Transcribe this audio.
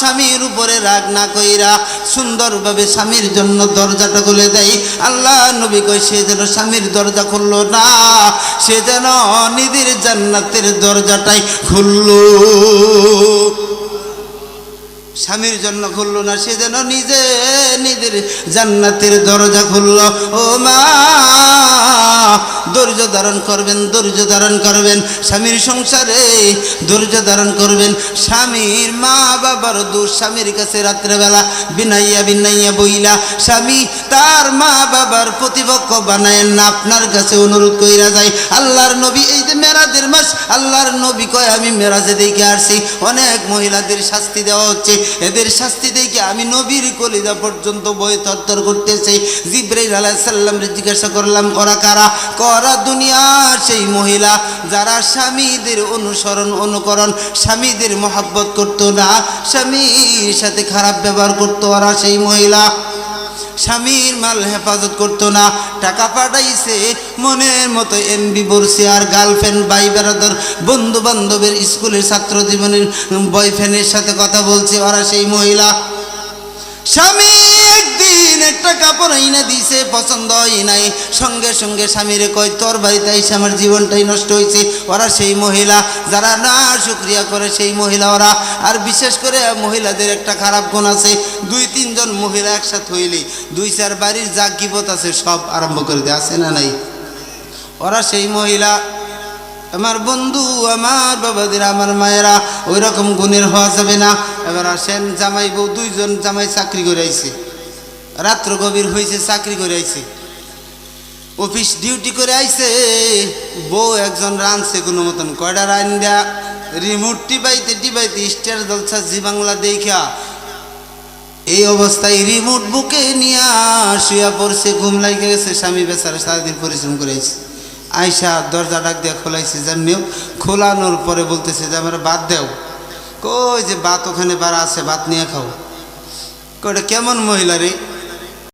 স্বামীর উপরে রাগ না কইরা সুন্দরভাবে স্বামীর জন্য দরজাটা খুলে দেয়। আল্লাহ নবী কই সে যেন স্বামীর দরজা খুললো না, সে যেন নিদির জান্নাতের দরজাটাই খুললো। স্বামীর জন্য খুললো না, সে যেন নিজে নিজের জান্নাতের দরজা খুলল। ও মা ধৈর্য ধারণ করবেন, ধৈর্য ধারণ করবেন। স্বামীর সংসারে ধৈর্য ধারণ করবেন। স্বামীর মা বাবার দোষ স্বামীর কাছে রাত্রেবেলা বিনাইয়া বিনাইয়া বইলা, স্বামী তার মা বাবার প্রতিপক্ষ বানায় না, আপনার কাছে অনুরোধ কইরা যায়, আল্লাহর নবী এই যে মেরাজের মাস আল্লাহর নবী কয়, আমি মেরাজে দেখে আসছি, অনেক মহিলাদের শাস্তি দেওয়া হচ্ছে। এদের শাস্তি দেখে আমি নবীর কলিজা পর্যন্ত বই তত্তর করতেছে। জিব্রাইল আলাহ সাল্লামরে জিজ্ঞাসা করলাম, ওরা কারা? করা দুনিয়ার সেই মহিলা যারা স্বামীদের অনুসরণ, অনুকরণ, স্বামীদের মহাব্বত করতো না, স্বামীর সাথে খারাপ ব্যবহার করতো, ওরা সেই মহিলা। স্বামীর মাল হেফাজত করতো না। টাকা পাঠাইছে, মনের মতো এমবি বলছে আর গার্লফ্রেন্ড ভাই বেড়াদর বন্ধু বান্ধবের স্কুলের ছাত্র জীবনের বয়ফ্রেন্ডের সাথে কথা বলছে ওরা সেই মহিলা। স্বামী একদিন একটা কাপড় আইনা দিছে, পছন্দ হয় নাই। সঙ্গে সঙ্গে স্বামীরে কয়, তোর বাড়িতে এসে আমার জীবনটাই নষ্ট হয়েছে ওরা সেই মহিলা, যারা না শুক্রিয়া করে সেই মহিলা ওরা। আর বিশেষ করে মহিলাদের একটা খারাপ গুণ আছে। দুই, তিনজন মহিলা একসাথে হইলে, দুই, চার বাড়ির যা গিবত আছে সব আরম্ভ করে দেয় আছে না নাই? ওরা সেই মহিলা, আমার বন্ধু, আমার বাবাদের, আমার মায়েরা ওই রকম গুণের হওয়া যাবে না। এবার আসেন জামাই বউ, দুইজন জামাই চাকরি করে আইছে। রাত্র গভীর হয়েছে চাকরি করে আইছে। অফিস ডিউটি করে আইছে, বউ একজন রানছে কোনো মতন কয়টা দেয়া রিমোট টিপাইতে টিপাইতে স্টার জলসা, জি বাংলা দেখা এই অবস্থায় রিমোট বুকে নিয়ে শুয়া পড়ছে, ঘুম লাগে গেছে, স্বামী বেচারা সারাদিন পরিশ্রম করে আইছে। আয়সা দরজা ডাক দিয়ে খোলাইছে জানিও খোলানোর পরে বলতেছে যে, আমার বাদ দেও। কই যে, ভাত ওখানে বাড়া আছে, ভাত নিয়ে খাও। কেমন মহিলা রে?